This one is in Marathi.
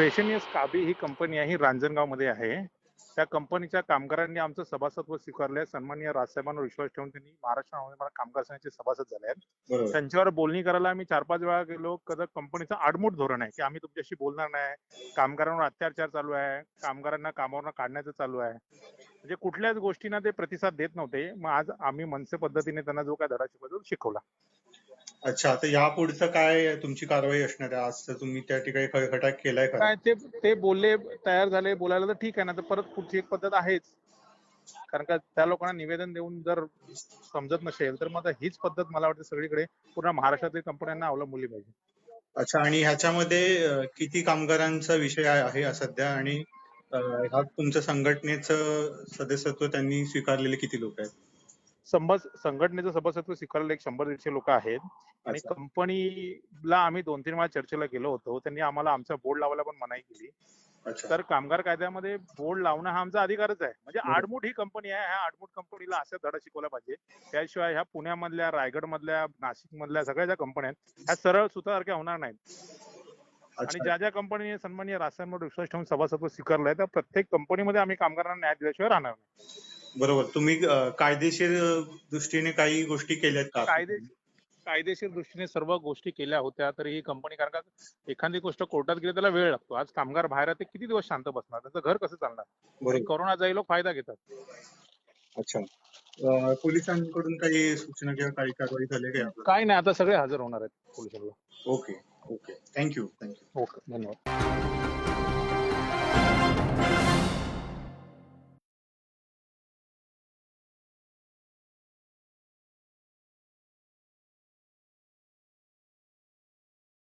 प्रेशनियस काबी ही कंपनी आहे ही रांजणगावमध्ये आहे. त्या कंपनीच्या कामगारांनी आमचं सभासत्व स्वीकारलंय. सन्माननीय राजसाहेबांवर विश्वास ठेवून त्यांनी महाराष्ट्रामध्ये मला कामगार संघाचे सभासद झाले आहेत. त्यांच्यावर बोलणी करायला आम्ही चार पाच वेळा गेलो. कदा कंपनीचं आडमुठ धोरण आहे की आम्ही तुमच्याशी बोलणार नाही. कामगारांवर अत्याचार चालू आहे. कामगारांना कामावरनं काढण्याचं चालू आहे. म्हणजे कुठल्याच गोष्टींना ते प्रतिसाद देत नव्हते. मग आज आम्ही मनसे पद्धतीने त्यांना जो काय धडा शिकवला तो शिकवला. अच्छा तर या पुढचं काय तुमची कारवाई असणार आहे? आज तर तुम्ही त्या ठिकाणी खटक केलाय काय ते ते बोलले तयार झाले बोलायला तर ठीक आहे ना तर परत पुढची एक पद्धत आहेच. कारण का त्या लोकांना निवेदन देऊन जर समजत नसेल तर मग आता हीच पद्धत मला वाटते सगळीकडे पूर्ण महाराष्ट्रातील कंपन्यांना अवलंबली पाहिजे. अच्छा आणि ह्याच्यामध्ये किती कामगारांचा विषय आहे सध्या? आणि ह्यात तुमच्या संघटनेचं सदस्यत्व त्यांनी स्वीकारलेले किती लोक आहेत? संबस संघटनेचं सभासत्व स्वीकारलेले एक शंभर दीडशे लोक आहेत. आणि. कंपनीला आम्ही दोन तीन वेळा चर्चेला गेलो होतो. त्यांनी आम्हाला आमचा बोर्ड लावायला पण मनाई केली. तर कामगार कायद्यामध्ये बोर्ड लावणं हा आमचा अधिकारच आहे. म्हणजे. आडमुठ ही कंपनी आहे. ह्या आडमुठ कंपनीला असं धडा शिकवला पाहिजे. त्याशिवाय ह्या पुण्यामधल्या रायगड मधल्या नाशिक मधल्या सगळ्या ज्या कंपन्या आहेत ह्या सरळ सुतासारख्या होणार नाहीत. आणि ज्या ज्या कंपनीने सन्माननीय राजसाहेबांवर विश्वास ठेवून सभासत्व स्वीकारलंय त्या प्रत्येक कंपनीमध्ये आम्ही कामगारांना न्याय दिल्याशिवाय राहणार नाही. बरोबर. तुम्ही कायदेशीर दृष्टीने काही गोष्टी केल्यात का? कायदे कायदेशीर दृष्टीने सर्व गोष्टी केल्या होत्या तरी ही कंपनी कारण का एखादी गोष्ट कोर्टात गेली त्याला वेळ लागतो. आज कामगार बाहेर आहेत ते किती दिवस शांत बसणार? त्यांचं घर कसं चालणार? बरोबर. कोरोनाचाही लोक फायदा घेतात. अच्छा. पोलिसांकडून काही सूचना किंवा काही कारवाई झाली का यावर? काय नाही आता सगळे हजर होणार आहेत पोलिसांना. Okay okay. Thank you thank you. Okay धन्यवाद.